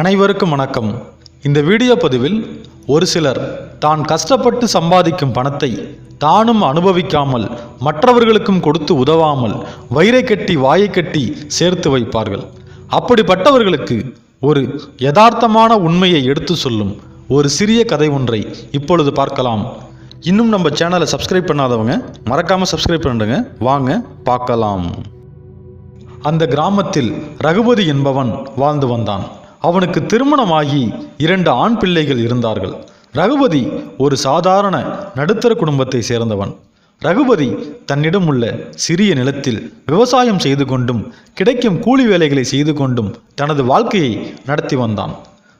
அனைவருக்கும் வணக்கம். இந்த வீடியோ பதிவில் ஒரு சிலர் தான் கஷ்டப்பட்டு சம்பாதிக்கும் பணத்தை தானும் அனுபவிக்காமல் மற்றவர்களுக்கும் கொடுத்து உதவாமல் வயிறை கட்டி வாயை கட்டி சேர்த்து வைப்பார்கள். அப்படிப்பட்டவர்களுக்கு ஒரு யதார்த்தமான உண்மையை எடுத்து சொல்லும் ஒரு சிறிய கதை ஒன்றை இப்பொழுது பார்க்கலாம். இன்னும் நம்ம சேனலை சப்ஸ்கிரைப் பண்ணாதவங்க மறக்காமல் சப்ஸ்கிரைப் பண்ணுங்க. வாங்க பார்க்கலாம். அந்த கிராமத்தில் ரகுபதி என்பவன் வாழ்ந்து வந்தான். அவனுக்கு திருமணமாகி இரண்டு ஆண் பிள்ளைகள் இருந்தார்கள். ரகுபதி ஒரு சாதாரண நடுத்தர குடும்பத்தை சேர்ந்தவன். ரகுபதி தன்னிடம் உள்ள சிறிய நிலத்தில் விவசாயம் செய்து கொண்டும் கிடைக்கும் கூலி வேலைகளை செய்து கொண்டும் தனது வாழ்க்கையை நடத்தி வந்தான்.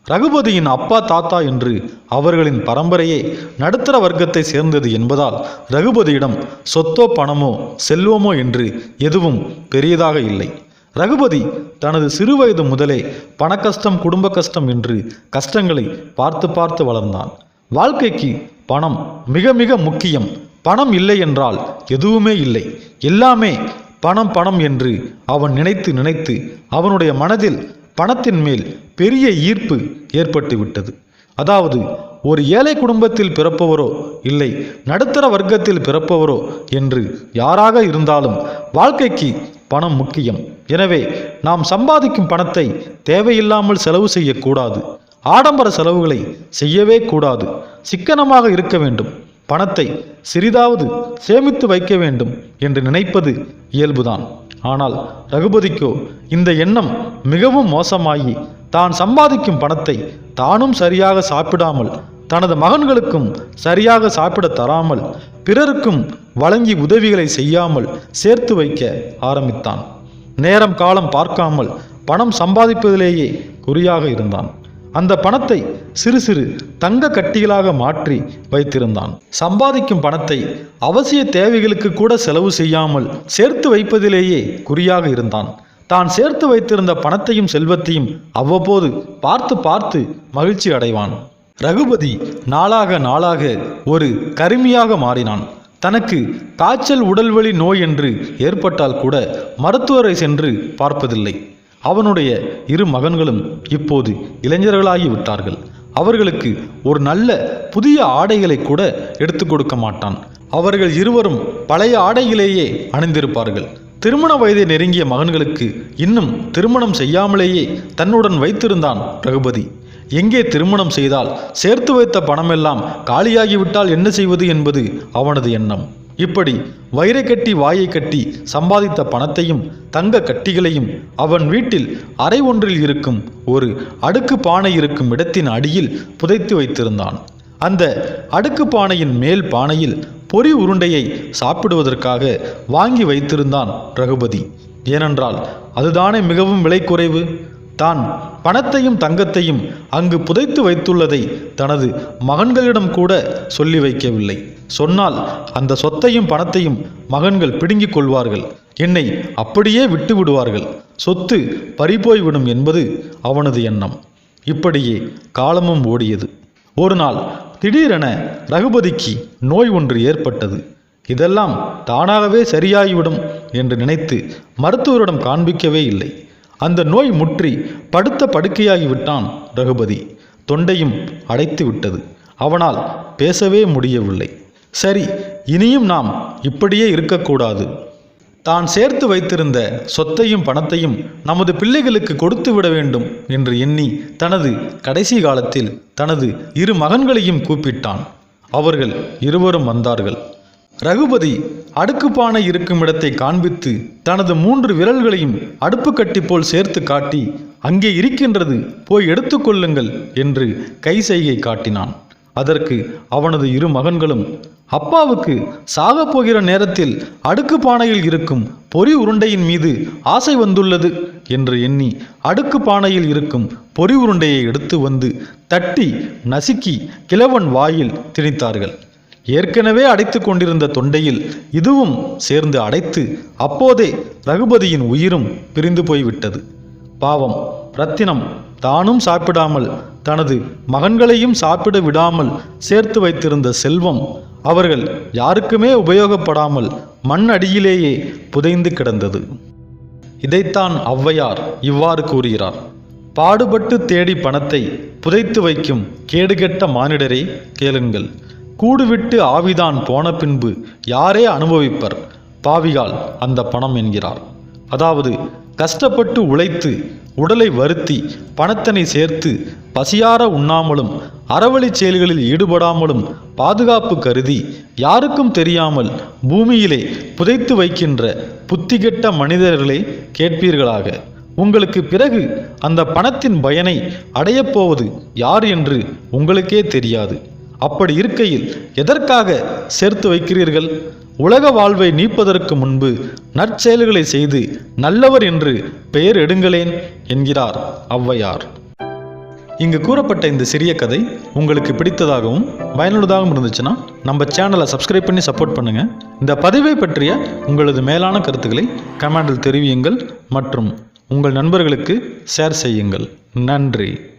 ரகுபதியின் அப்பா தாத்தா என்று அவர்களின் பரம்பரையே நடுத்தர வர்க்கத்தை சேர்ந்தது என்பதால் ரகுபதியிடம் சொத்தோ பணமோ செல்வமோ என்று எதுவும் பெரியதாக இல்லை. ரகுபதி தனது சிறுவயது முதலே பண கஷ்டம் குடும்ப கஷ்டம் என்று கஷ்டங்களை பார்த்து பார்த்து வளர்ந்தான். வாழ்க்கைக்கு பணம் மிக மிக முக்கியம். பணம் இல்லை என்றால் எதுவுமே இல்லை. எல்லாமே பணம் பணம் என்று அவன் நினைத்து நினைத்து அவனுடைய மனதில் பணத்தின் மேல் பெரிய ஈர்ப்பு ஏற்பட்டு விட்டது. அதாவது ஒரு ஏழை குடும்பத்தில் பிறப்பவரோ இல்லை நடுத்தர வர்க்கத்தில் பிறப்பவரோ என்று யாராக இருந்தாலும் வாழ்க்கைக்கு பணம் முக்கியம். எனவே நாம் சம்பாதிக்கும் பணத்தை தேவையில்லாமல் செலவு செய்யக்கூடாது. ஆடம்பர செலவுகளை செய்யவே கூடாது. சிக்கனமாக இருக்க வேண்டும். பணத்தை சிறிதாவது சேமித்து வைக்க வேண்டும் என்று நினைப்பது இயல்புதான். ஆனால் ரகுபதிக்கோ இந்த எண்ணம் மிகவும் மோசமாகி தான் சம்பாதிக்கும் பணத்தை தானும் சரியாக சாப்பிடாமல் தனது மகன்களுக்கும் சரியாக சாப்பிட தராமல் பிறருக்கும் வழங்கி உதவிகளை செய்யாமல் சேர்த்து வைக்க ஆரம்பித்தான். நேரம் காலம் பார்க்காமல் பணம் சம்பாதிப்பதிலேயே குறியாக இருந்தான். அந்த பணத்தை சிறு சிறு தங்க கட்டிகளாக மாற்றி வைத்திருந்தான். சம்பாதிக்கும் பணத்தை அவசிய தேவைகளுக்கு கூட செலவு செய்யாமல் சேர்த்து வைப்பதிலேயே குறியாக இருந்தான். தான் சேர்த்து வைத்திருந்த பணத்தையும் செல்வத்தையும் அவ்வப்போது பார்த்து பார்த்து மகிழ்ச்சி அடைவான். ரகுபதி நாளாக நாளாக ஒரு கருமியாக மாறினான். தனக்கு காய்ச்சல் உடல்வலி நோய் என்று ஏற்பட்டால் கூட மருத்துவரை சென்று பார்ப்பதில்லை. அவனுடைய இரு மகன்களும் இப்போது இளைஞர்களாகி விட்டார்கள். அவர்களுக்கு ஒரு நல்ல புதிய ஆடைகளை கூட எடுத்து கொடுக்க மாட்டான். அவர்கள் இருவரும் பழைய ஆடையிலேயே அணிந்திருப்பார்கள். திருமண வயதை நெருங்கிய மகன்களுக்கு இன்னும் திருமணம் செய்யாமலேயே தன்னுடன் வைத்திருந்தான் ரகுபதி. எங்கே திருமணம் செய்தால் சேர்த்து வைத்த பணமெல்லாம் காலியாகிவிட்டால் என்ன செய்வது என்பது அவனது எண்ணம். இப்படி வயிறை கட்டி வாயை கட்டி சம்பாதித்த பணத்தையும் தங்க கட்டிகளையும் அவன் வீட்டில் அறை ஒன்றில் இருக்கும் ஒரு அடுக்கு பானை இருக்கும் இடத்தின் அடியில் புதைத்து வைத்திருந்தான். அந்த அடுக்கு பானையின் மேல் பானையில் பொறி உருண்டையை சாப்பிடுவதற்காக வாங்கி வைத்திருந்தான் ரகுபதி. ஏனென்றால் அதுதானே மிகவும் விலை குறைவு? தான் பணத்தையும் தங்கத்தையும் அங்கு புதைத்து வைத்துள்ளதை தனது மகன்களிடம் கூட சொல்லி வைக்கவில்லை. சொன்னால் அந்த சொத்தையும் பணத்தையும் மகன்கள் பிடுங்கிக் கொள்வார்கள். என்னை அப்படியே விட்டு விடுவார்கள். சொத்து பறிபோய்விடும் என்பது அவனது எண்ணம். இப்படியே காலமும் ஓடியது. ஒரு நாள் திடீரென ரகுபதிக்கு நோய் ஒன்று ஏற்பட்டது. இதெல்லாம் தானாகவே சரியாகிவிடும் என்று நினைத்து மருத்துவரிடம் காண்பிக்கவே இல்லை. அந்த நோய் முற்றி படுத்த படுக்கையாகிவிட்டான் ரகுபதி. தொண்டையும் அடைத்து விட்டது. அவனால் பேசவே முடியவில்லை. சரி இனியும் நாம் இப்படியே இருக்கக்கூடாது. தான் சேர்த்து வைத்திருந்த சொத்தையும் பணத்தையும் நமது பிள்ளைகளுக்கு கொடுத்து விட வேண்டும் என்று எண்ணி தனது கடைசி காலத்தில் தனது இரு மகன்களையும் கூப்பிட்டான். அவர்கள் இருவரும் வந்தார்கள். ரகுபதி அடுக்குப்பானை இருக்கும் இடத்தை காண்பித்து தனது மூன்று விரல்களையும் அடுப்பு கட்டி போல் சேர்த்து காட்டி அங்கே இருக்கின்றது போய் எடுத்துக்கொள்ளுங்கள் என்று கை செய்கை காட்டினான். அதற்கு அவனது இரு மகன்களும் அப்பாவுக்கு சாகப் போகிற நேரத்தில் அடுக்கு பானையில் இருக்கும் பொறி உருண்டையின் மீது ஆசை வந்துள்ளது என்று எண்ணி அடுக்கு பானையில் இருக்கும் பொறி உருண்டையை எடுத்து வந்து தட்டி நசுக்கி கிழவன் வாயில் திணித்தார்கள். ஏற்கனவே அடைத்து கொண்டிருந்த தொண்டையில் இதுவும் சேர்ந்து அடைத்து அப்போதே ரகுபதியின் உயிரும் பிரிந்து போய்விட்டது. பாவம் ரத்தினம் தானும் சாப்பிடாமல் தனது மகன்களையும் சாப்பிட விடாமல் சேர்த்து வைத்திருந்த செல்வம் அவர்கள் யாருக்குமே உபயோகப்படாமல் மண் அடியிலேயே புதைந்து கிடந்தது. இதைத்தான் ஔவையார் இவ்வாறு கூறுகிறார். பாடுபட்டு தேடி பணத்தை புதைத்து வைக்கும் கேடுகெட்ட மானிடரே கேளுங்கள். கூடுவிட்டு ஆவிதான் போன பின்பு யாரே அனுபவிப்பர்? பாவிகால் அந்த பணம் என்கிறார். அதாவது கஷ்டப்பட்டு உழைத்து உடலை வருத்தி பணத்தினை சேர்த்து பசியார உண்ணாமலும் அறவழிச் செயல்களில் ஈடுபடாமலும் பாதுகாப்பு கருதி யாருக்கும் தெரியாமல் பூமியிலே புதைத்து வைக்கின்ற புத்திகெட்ட மனிதர்களே கேட்பீர்களாக. உங்களுக்கு பிறகு அந்த பணத்தின் பயனை அடையப்போவது யார் என்று உங்களுக்கே தெரியாது. அப்படி இருக்கையில் எதற்காக சேர்த்து வைக்கிறீர்கள்? உலக வாழ்வை நீப்பதற்கு முன்பு நற்செயல்களை செய்து நல்லவர் என்று பெயர் எடுங்களேன் என்கிறார் ஔவையார். இங்கு கூறப்பட்ட இந்த சிறிய கதை உங்களுக்கு பிடித்ததாகவும் பயனுள்ளதாகவும் இருந்துச்சுன்னா நம்ம சேனலை சப்ஸ்கிரைப் பண்ணி சப்போர்ட் பண்ணுங்கள் இந்த பதிவை பற்றிய உங்களது மேலான கருத்துக்களை கமெண்டில் தெரிவியுங்கள் மற்றும் உங்கள் நண்பர்களுக்கு ஷேர் செய்யுங்கள். நன்றி.